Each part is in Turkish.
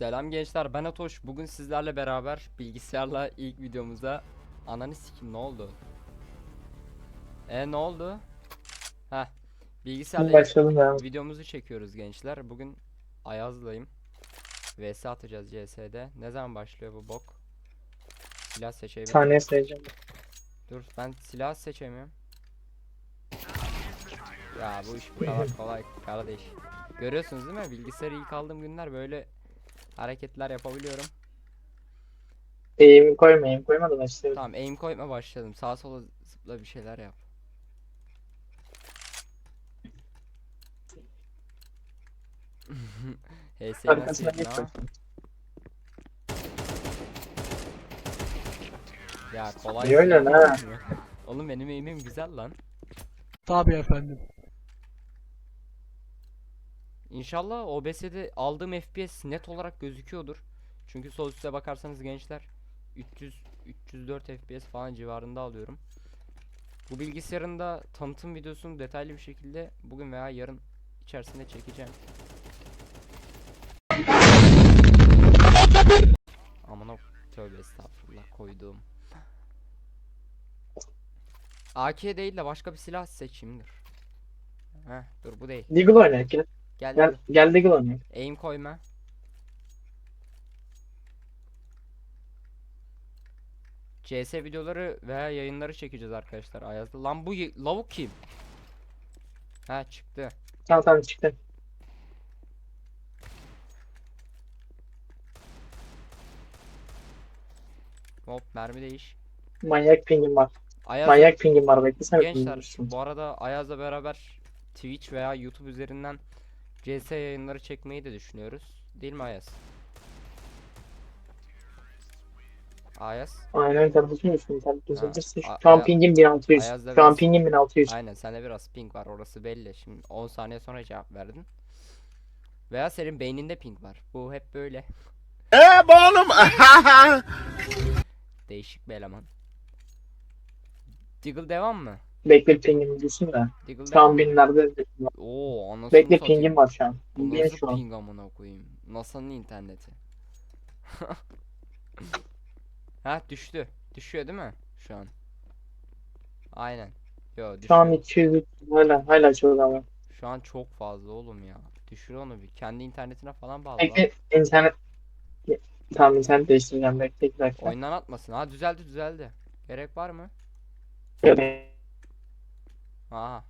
Selam gençler ben Atoş. Bugün sizlerle beraber bilgisayarla ilk videomuzda ananı sikim ne oldu? E ne oldu? Heh. Bilgisayarla Başladım ya. videomuzu çekiyoruz gençler. Bugün Ayaz'layım. VS atacağız CS'de. Ne zaman başlıyor bu bok? Silah seçeyim. Saniye sayacağım. Dur ben silah seçemiyorum. Ya bu iş bu kadar kolay kardeş. Görüyorsunuz değil mi? Bilgisayarı ilk aldığım günler böyle hareketler yapabiliyorum. Eğimi koyma, eğim koymadım işte. Tamam aim koyma başladım. Sağa sola zıpla bir şeyler yap. HS'yi nasıl Arkasına yedin geç ama? bakayım. Ya kolay. Niye öyle lan? Oğlum benim aim'im güzel lan. Tabii efendim. İnşallah OBS'de aldığım FPS net olarak gözüküyordur. Çünkü sol üstte bakarsanız gençler 300 304 FPS falan civarında alıyorum. Bu bilgisayarın da tanıtım videosunu detaylı bir şekilde bugün veya yarın içerisinde çekeceğim. Aman o tövbe estağfurullah koyduğum. AK değil de başka bir silah seçeyim dur. Heh dur bu değil. Deagle oynayak gel. Gel Gel, Deagle oynayak. Aim koyma. CS videoları veya yayınları çekeceğiz arkadaşlar Ayaz'da. Lan bu lavuk kim? Ha çıktı. Tamam tamam çıktı. Hop mermi değiş. Manyak pingim var. Ayaz Manyak pingim var beklesene. gençler pingim bu arada Ayaz'la beraber Twitch veya YouTube üzerinden CS yayınları çekmeyi de düşünüyoruz. Değil mi Ayaz? Ayaz. Aynen internet düzeltirse. A- Şu an pingim 1600. Ayaz'da Şu an biraz- pingim 1600. Aynen sende biraz ping var orası belli. Şimdi 10 saniye sonra cevap verdin. Veya senin beyninde ping var. Bu hep böyle. Eee oğlum. Değişik bir eleman. Diggle devam mı? Bekle pingim düşsün de. Diggle Şu an binlerde. Oo anasını Bekle satayım. pingim var şu an. Bu Bildiğin nasıl şu an. ping amına koyayım? NASA'nın interneti. ha düştü. Düşüyor değil mi? Şu an. Aynen. Yo Şu an düşüyor. 200 hala hala çok ama. Şu an çok fazla oğlum ya. Düşür onu bir. Kendi internetine falan bağla. lan. Bekle internet. Tamam internet değiştireceğim bekle bir dakika. Oyundan atmasın. Ha düzeldi düzeldi. Gerek var mı? Şöyle. Aha.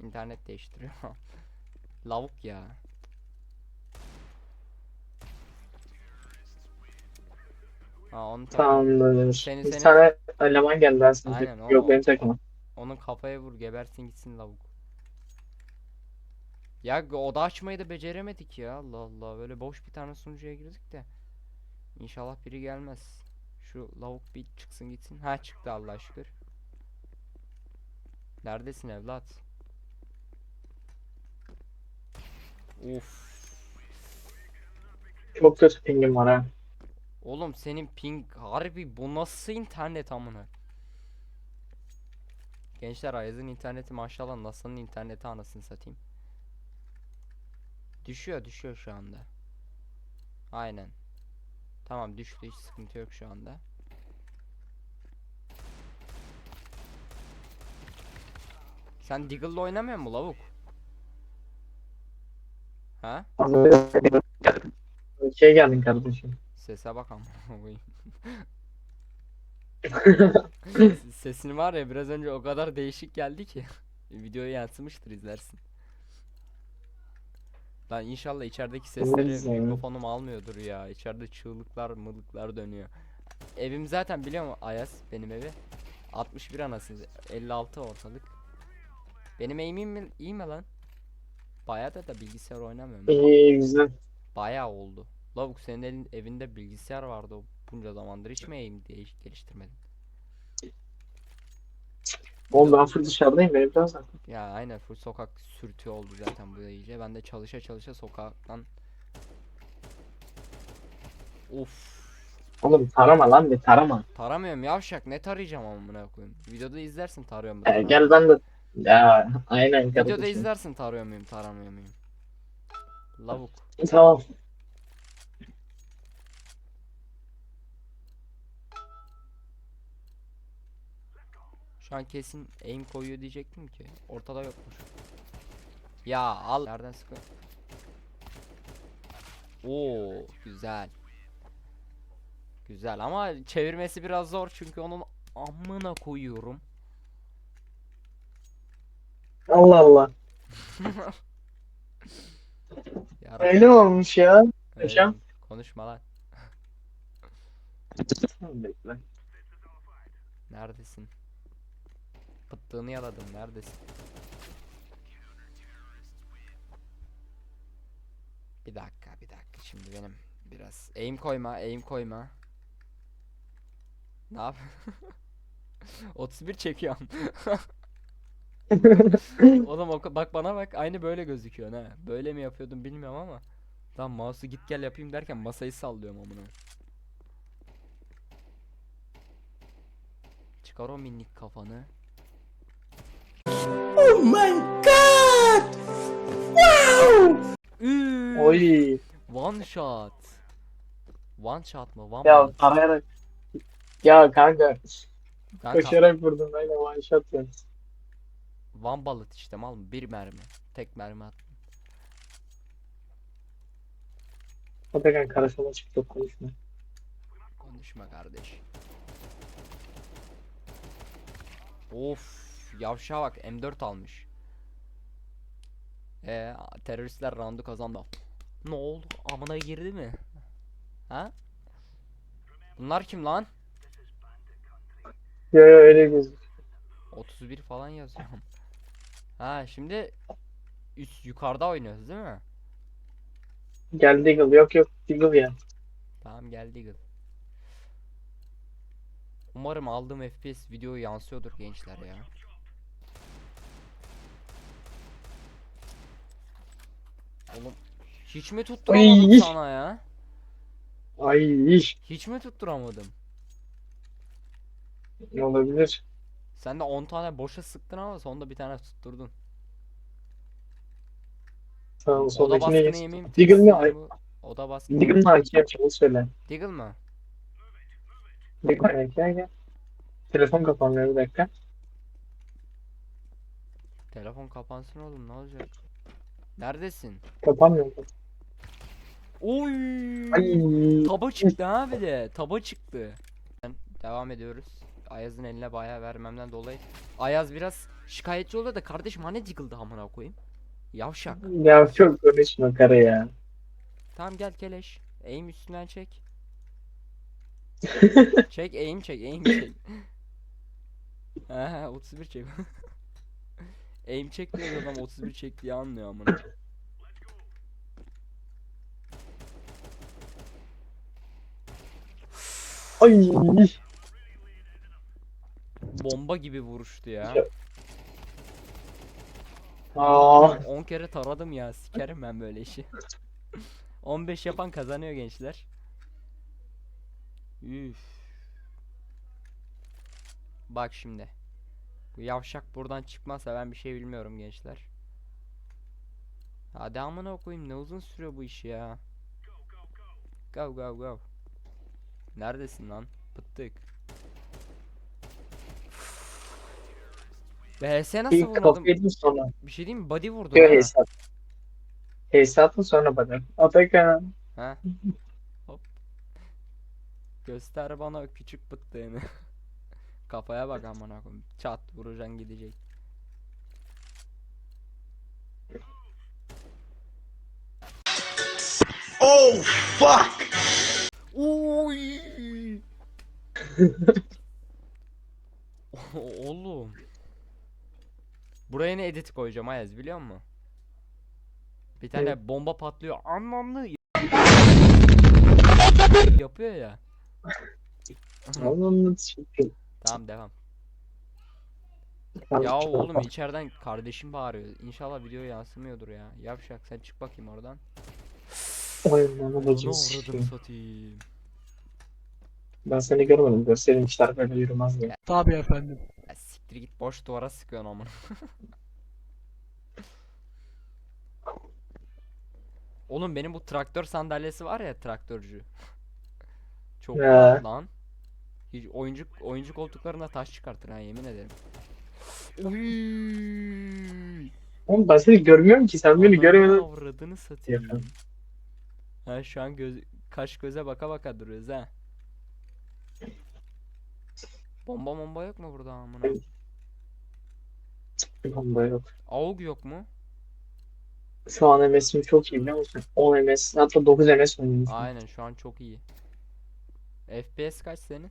İnternet değiştiriyor. Lavuk ya. Ha onu Tamamdır. Seni- Bir seni- tane eleman geldi aslında. Aynen, Yok benim takımım. onun kafaya vur gebersin gitsin lavuk. Ya oda açmayı da beceremedik ya. Allah Allah. Böyle boş bir tane sunucuya girdik de. İnşallah biri gelmez. Şu lavuk bir çıksın gitsin. Ha çıktı Allah şükür. Neredesin evlat? Uf. Çok kötü pingim var ha. Oğlum senin ping harbi bu nasıl internet amına? Gençler Ayaz'ın interneti maşallah NASA'nın interneti anasını satayım. Düşüyor düşüyor şu anda. Aynen. Tamam düştü hiç sıkıntı yok şu anda. Sen Diggle'la oynamıyor musun lavuk? Ha? Şey geldin kardeşim. Sese bak koyayım. Sesin var ya biraz önce o kadar değişik geldi ki. Videoya yansımıştır izlersin. Lan inşallah içerideki sesleri mikrofonum almıyordur ya. İçeride çığlıklar mılıklar dönüyor. Evim zaten biliyor musun Ayaz benim evi. 61 anasını 56 ortalık. Benim aim'im mi, iyi mi lan? Bayağı da da bilgisayar oynamıyorum. ben. İyi güzel. Bayağı oldu. Lavuk senin elin, evinde bilgisayar vardı o bunca zamandır hiç mi aim değiş geliştirmedin? Oğlum ben full dışarıdayım benim birazdan. Ya aynen full sokak sürtüyor oldu zaten bu da iyice. Ben de çalışa çalışa sokaktan Of Oğlum tarama lan bir tarama. taramıyorum yavşak ne tarayacağım amına koyayım. Videoda izlersin tarıyor mu? Ee, gel ben de. Ya aynen kardeşim. Videoda izlersin tarıyor muyum taramıyor muyum. Lavuk. Tamam. Şu an kesin aim koyuyor diyecektim ki. Ortada yokmuş. Ya al. Nereden sıkıyor? Oo güzel. Güzel ama çevirmesi biraz zor çünkü onun amına koyuyorum. Allah Allah. Öyle olmuş ya. Ee, Hocam. konuşma lan. Bekle. Neredesin? Pıttığını yaladım. Neredesin? Bir dakika, bir dakika. Şimdi benim biraz aim koyma, aim koyma. Ne yap? 31 çekiyorum. Oğlum o bak bana bak aynı böyle gözüküyor ha. Böyle mi yapıyordum bilmiyorum ama. Tamam mouse'u git gel yapayım derken masayı sallıyorum amına. Çıkar o minik kafanı. Oh my god! Üü, Oy. One shot. One shot mı? One Ya bullet. tarayarak. Ya kanka. Kanka, Koşarak vurdum böyle one shot ya. One bullet işte mal mı? Bir mermi. Tek mermi at. Atakan karışıma çıktı konuşma. Konuşma kardeş. Of, yavşağa bak M4 almış. Ee, teröristler roundu kazandı. Ne oldu? Amına girdi mi? Ha? Bunlar kim lan? Yo yo öyle gözüküyor. 31 falan yazıyorum. Ha şimdi üst yukarıda oynuyoruz değil mi? Gel Deagle. Yok yok Deagle ya. Tamam geldi Eagle. Umarım aldığım FPS video yansıyordur gençler ya. Oğlum hiç mi tutturamadım Ay. sana ya? Ay iş. Hiç mi tutturamadım? Ne olabilir? Sen de 10 tane boşa sıktın ama sonunda bir tane tutturdun. Sağ ol Oda soldakine baskını geç. yemeyeyim. Deagle mi? teslim bu. Oda baskını. Deagle'ın haki yapacağını söyle. Deagle mı? Deagle gel gel. Telefon kapanmıyor bir dakika. Telefon kapansın oğlum ne olacak? Neredesin? Kapanmıyor. Oy! Ay. Taba çıktı ha bir de. Taba çıktı. Devam ediyoruz. Ayaz'ın eline bayağı vermemden dolayı. Ayaz biraz şikayetçi oluyor da kardeşim hani Diggle'dı amına koyayım. Yavşak. Ya çok konuşma kara ya. Tamam gel keleş. Aim üstünden çek. çek aim çek aim çek. Ha 31 çek. aim çek diyor adam 31 çek diye anlıyor amına. Ay. Bomba gibi vuruştu ya. Aa. 10 kere taradım ya. Sikerim ben böyle işi. 15 yapan kazanıyor gençler. Üf. Bak şimdi. Bu yavşak buradan çıkmazsa ben bir şey bilmiyorum gençler. Hadi amına koyayım ne uzun sürüyor bu iş ya. Go go go. Neredesin lan? Pıttık. BS nasıl İlk vurmadım? yedin sonra. Bir şey diyeyim mi? Body vurdu Yok ha. hesap. Hesapın sonra bana. Atakan. Ha. Hop. Göster bana o küçük pıttığını. Kafaya bak amına koyayım. Çat vuracaksın gidecek. Oh fuck! Oy. Oğlum. Buraya ne edit koyacağım Ayaz biliyor musun? Bir tane bomba patlıyor. Anlamlı. Yapıyor ya. Allah'ım çünkü. Tamam devam. Ya oğlum içeriden kardeşim bağırıyor. İnşallah video yansımıyordur ya. Yavşak sen çık bakayım oradan. Oyundan Ne satayım. Ben seni görmedim. Göstereyim işler böyle yürümez diye. Tabii efendim. Ya siktir git boş duvara sıkıyorsun amına. Oğlum benim bu traktör sandalyesi var ya traktörcü. Çok rahat lan. Hiç oyuncu oyuncu koltuklarına taş çıkartır ha yemin ederim. Uy. Oğlum ben seni görmüyorum ki sen beni Ananı görmeden. avradını satayım. Yakın. Ha şu an göz kaş göze baka baka duruyoruz ha. Bomba bomba yok mu burada amına? Bomba yok. AUG yok mu? Şu an MS'im çok iyi biliyor musun? 10 MS hatta 9 MS oynuyorum. şu an. Aynen şu an çok iyi. FPS kaç senin?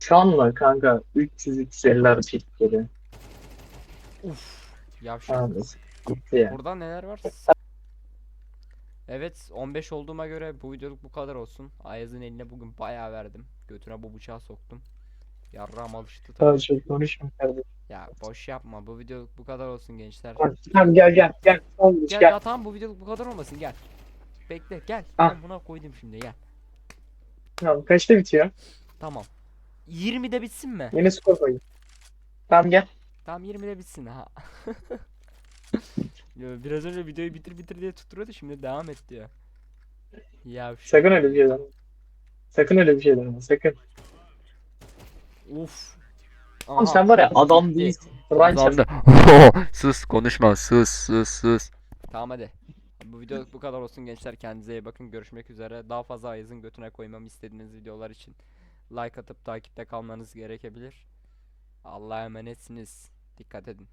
Şu anla kanka 300-350 RP geliyor. Uf. Yavşak. Abi gitti ya. Burada neler var? Evet 15 olduğuma göre bu videoluk bu kadar olsun. Ayaz'ın eline bugün bayağı verdim. Götüne bu bıçağı soktum. Yarrağım alıştı tabii. Tamam çok konuşma kardeşim. Ya boş yapma. Bu videoluk bu kadar olsun gençler. Tamam, gel gel gel. Oğlum, Gel, gel. ya tamam bu videoluk bu kadar olmasın gel. Bekle gel. Ah. Ben buna koydum şimdi gel. Tamam kaçta bitiyor? Tamam. 20'de bitsin mi? Yeni skor koyayım. Tamam gel. Tamam 20'de bitsin ha. Biraz önce videoyu bitir bitir diye tutturuyordu şimdi devam et diyor. Ya şu- Sakın öyle bir şey deme. Sakın öyle bir şey deme. Sakın. Uf. Oğlum sen var ya adam değilsin. Kazandı. sus konuşma sus sus sus. Tamam hadi. Bu videoluk bu kadar olsun gençler kendinize iyi bakın görüşmek üzere. Daha fazla Ayaz'ın götüne koymamı istediğiniz videolar için like atıp takipte kalmanız gerekebilir. Allah'a emanetsiniz. Dikkat edin.